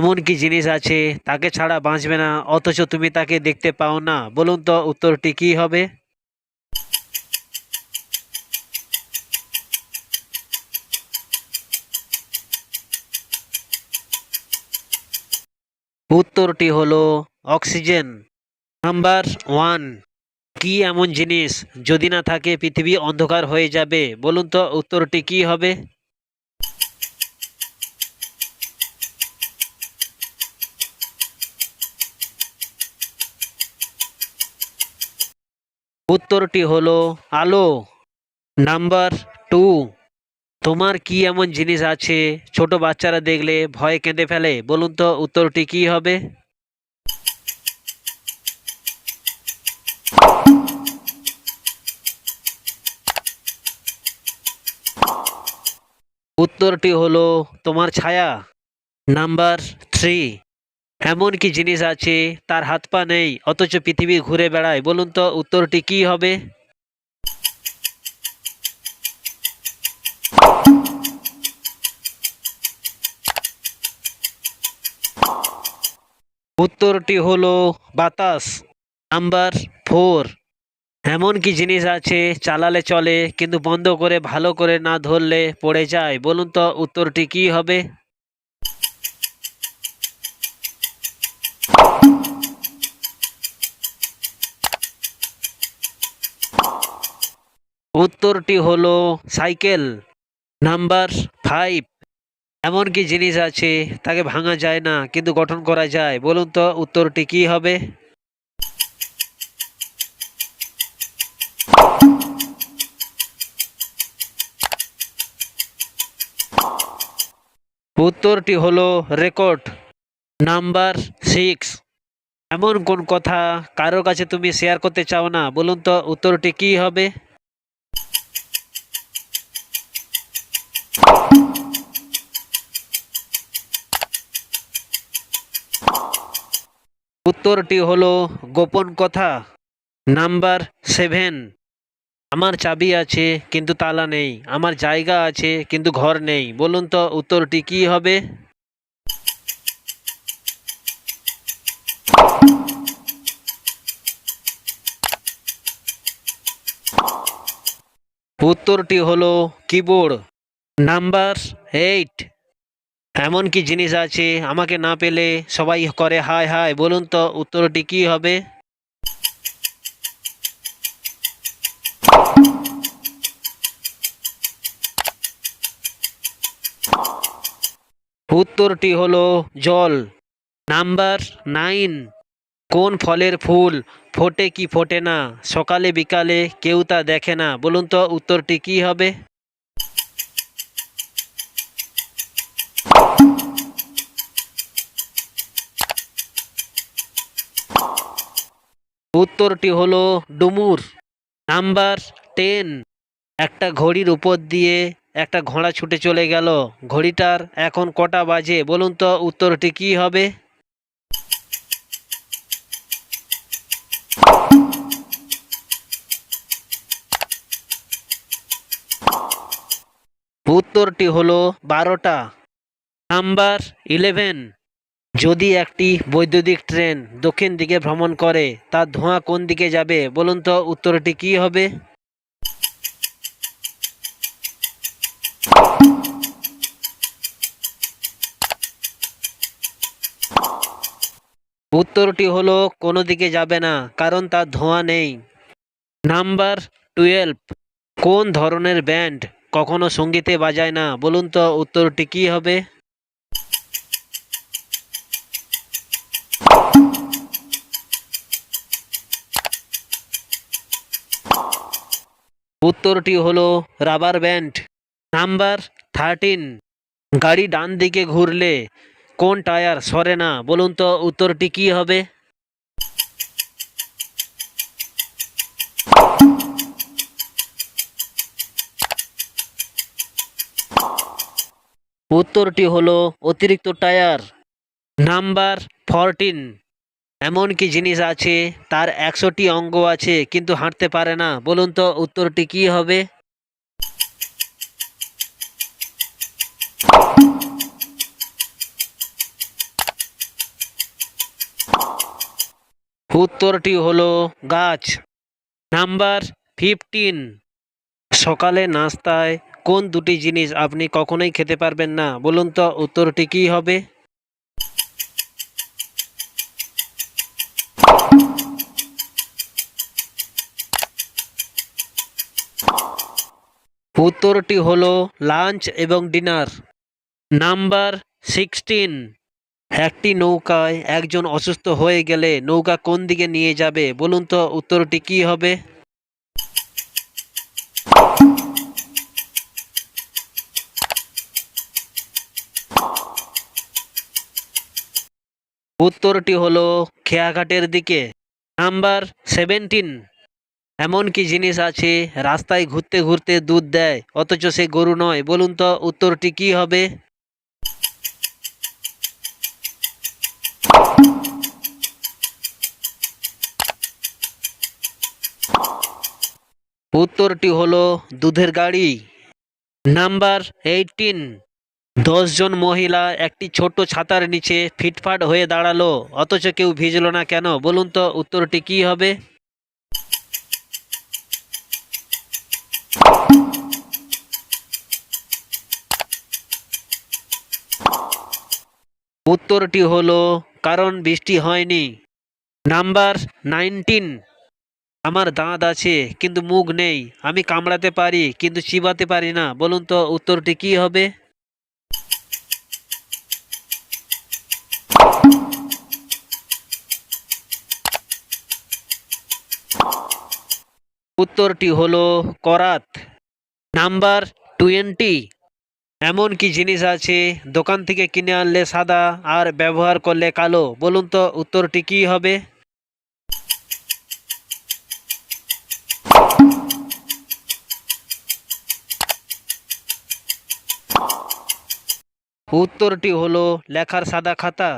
এমন কি জিনিস আছে? তাকে ছাড়া বাঁচবে না, অথচ তুমি তাকে দেখতে পাও না। বলুন তো উত্তরটি কি হবে? উত্তরটি হলো অক্সিজেন। নাম্বার ওয়ান, কি এমন জিনিস যদি না থাকে পৃথিবী অন্ধকার হয়ে যাবে? বলুন তো উত্তরটি কি হবে? উত্তরটি হলো আলো। নাম্বার টু, তোমার কি এমন জিনিস আছে? ছোট বাচ্চারা দেখলে ভয় কেঁদে ফেলে। বলুন তো, উত্তরটি কি হবে? উত্তরটি হলো তোমার ছায়া। নাম্বার থ্রি এমন কি জিনিস আছে? তার হাত পা নেই, অথচ পৃথিবী ঘুরে বেড়ায়। বলুন তো, উত্তরটি কি হবে? উত্তরটি হলো বাতাস, নাম্বার ফোর। এমন কি জিনিস আছে, চালালে চলে, কিন্তু বন্ধ করে, ভালো করে না ধরলে পড়ে যায়। বলুন তো, উত্তরটি কি হবে? উত্তরটি হলো সাইকেল। Number five. এমন কি জিনিস আছে, তাকে ভাঙা যায় না, কিন্তু গঠন করা যায়। বলুন তো উত্তরটি কি হবে? উত্তরটি হলো রেকর্ড। Number six. এমন কোন কথা কারোর কাছে তুমি শেয়ার করতে চাও না? বলুন তো উত্তরটি কি হবে? উত্তরটি হলো গোপন কথা। Number seven. আমার চাবি আছে, কিন্তু তালা নেই। আমার জায়গা আছে, কিন্তু ঘর নেই। বলুন তো উত্তরটি কি হবে? উত্তরটি হলো কিবোর্ড। Number eight. এমন কি জিনিস আছে? আমাকে না পেলে সবাই করে হায় হায়। বলুন তো উত্তরটি কি হবে? উত্তরটি হলো জল। Number nine. কোন ফলের ফুল ফোটে কি ফোটে না? সকালে বিকালে কেউ তা দেখে না। বলুন তো উত্তরটি কি হবে? উত্তরটি হলো ডুমুর। Number ten. একটা ঘড়ির উপর দিয়ে একটা ঘোড়া ছুটে চলে গেল। ঘড়িটার এখন কটা বাজে? বলুন তো উত্তরটি কি হবে? উত্তরটি হলো বারোটা। Number eleven. যদি একটি বৈদ্যুতিক ট্রেন দক্ষিণ দিকে ভ্রমণ করে তার ধোঁয়া কোন দিকে যাবে? বলুন তো উত্তরটি কি হবে? উত্তরটি হলো কোনো দিকে যাবে না, কারণ তার ধোঁয়া নেই। Number twelve. কোন ধরনের ব্যান্ড কখনো সঙ্গীতে বাজায় না। বলুন তো, উত্তরটি কি হবে? উত্তরটি হলো রাবার ব্যান্ড। Number thirteen. গাড়ি ডান দিকে ঘুরলে কোন টায়ার সরে না? বলুন তো, উত্তরটি কি হবে? উত্তরটি হলো অতিরিক্ত টায়ার। Number fourteen. এমন কি জিনিস আছে, তার একশোটি অঙ্গ আছে, কিন্তু হাঁটতে পারে না। বলুন তো, উত্তরটি কি হবে? উত্তরটি হলো গাছ। Number fifteen. সকালে নাস্তায় কোন দুটি জিনিস আপনি কখনোই খেতে পারবেন না? বলুন তো, উত্তরটি কী হবে? উত্তরটি হলো লাঞ্চ এবং ডিনার। Number sixteen. একটি নৌকায় একজন অসুস্থ হয়ে গেলে নৌকা কোন দিকে নিয়ে যাবে? বলুন তো, উত্তরটি কি হবে? উত্তরটি হলো খেয়াঘাটের দিকে, নাম্বার সেভেন্টিন। এমন কি জিনিস আছে, রাস্তায় ঘুরতে ঘুরতে দুধ দেয়, অথচ সে গরু নয়। বলুন তো, উত্তরটি কি হবে? উত্তরটি হলো দুধের গাড়ি, নাম্বার এইটিন দশজন মহিলা একটি ছোট ছাতার নিচে ফিটফাট হয়ে দাঁড়াল, অথচ কেউ ভিজলো না কেন? বলুন তো, উত্তরটি কি হবে? উত্তরটি হলো, কারণ বৃষ্টি হয়নি। Number nineteen. আমার দাঁত আছে, কিন্তু মুখ নেই। আমি কামড়াতে পারি, কিন্তু চিবাতে পারি না। বলুন তো, উত্তরটি কি হবে? উত্তরটি হলো করাত। Number twenty. এমন কি জিনিস আছে, দোকান থেকে কিনে আনলে সাদা আর ব্যবহার করলে কালো? বলুন তো উত্তরটি কি হবে? উত্তরটি হলো লেখার সাদা খাতা।